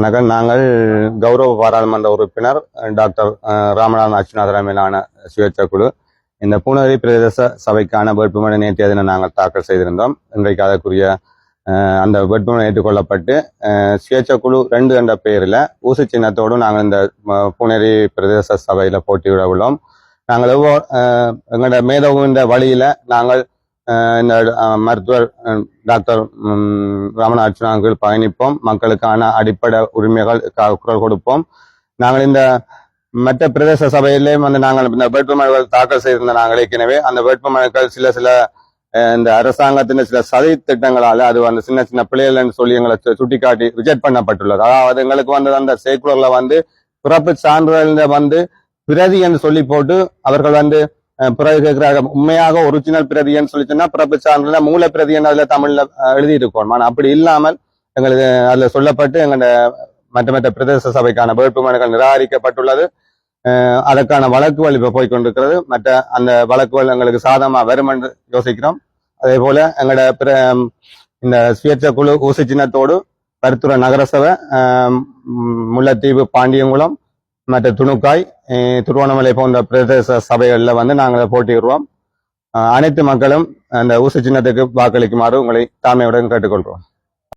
வணக்கம். நாங்கள் கௌரவ பாராளுமன்ற உறுப்பினர் டாக்டர் ராமநாதன் அச்சுனா சுயேட்சை குழு. இந்த பூனரி பிரதேச சபைக்கான வேட்புமனு நேற்றைய தினம் நாங்கள் தாக்கல் செய்திருந்தோம். இன்றைக்கு அதற்குரிய அந்த வேட்புமனு ஏற்றுக்கொள்ளப்பட்டு சுயேட்சை குழு ரெண்டு என்ற பெயரில் ஊசி சின்னத்தோடு நாங்கள் இந்த ம- பிரதேச சபையில் போட்டியிட உள்ளோம். நாங்கள் எவ்வளோ அஹ், எங்களோட மேதவுன்ற வழியில் நாங்கள் இந்த மருத்துவர் டாக்டர் ம், ரமண அர்ச்சனாவுக்கு பயணிப்போம். மக்களுக்கான அடிப்படை உரிமைகள் க- குரல் கொடுப்போம். நாங்கள் இந்த மற்ற பிரதேச சபையிலேயும் வந்து நாங்கள் இந்த வேட்புமனுகள் தாக்கல் செய்திருந்த நாங்கள் ஏற்கனவே அந்த வேட்புமனுக்கள் சில சில இந்த அரசாங்கத்தின் சில சதி திட்டங்களால அது வந்து சின்ன சின்ன பிள்ளைகள்னு சொல்லி எங்களை சு- சுட்டிக்காட்டி ரிஜெக்ட் பண்ணப்பட்டுள்ளது. அதாவது எங்களுக்கு வந்து அந்த சேக்குலர்ல வந்து பிறப்பு சான்றிதழ்ல வந்து பிரதி என்று சொல்லி போட்டு அவர்கள் வந்து பிறகு கேட்கிறாங்க உண்மையாக ஒரிஜினல் பிரதின்னு சொல்லி சொன்னா பிறப்பு சான்றிதழ் மூல பிரதின்னு அதுல தமிழ்ல அஹ், எழுதி அப்படி இல்லாமல் எங்களுக்கு அதுல சொல்லப்பட்டு எங்களோட மற்ற மற்ற பிரதேச சபைக்கான வேட்புமனுக்கள் நிராகரிக்கப்பட்டுள்ளது. அதற்கான வழக்குகள் இப்ப போய் கொண்டிருக்கிறது மற்ற அந்த வழக்குகள் எங்களுக்கு சாதமாக வரும் என்று யோசிக்கிறோம். அதே போல எங்களோட பிற இந்த சுயேட்ச குழு ஊசி சின்னத்தோடு கருத்துறை நகரசபை முல்லைத்தீவு பாண்டியங்குளம் மற்ற துணுக்காய் திருவண்ணாமலை போன்ற பிரதேச சபைகளில் வந்து நாங்கள் போட்டியிடுவோம் அனைத்து மக்களும் அந்த ஊசி சின்னத்துக்கு வாக்களிக்குமாறு உங்களை தாழ்மையுடன் கேட்டுக்கொள்கிறோம்.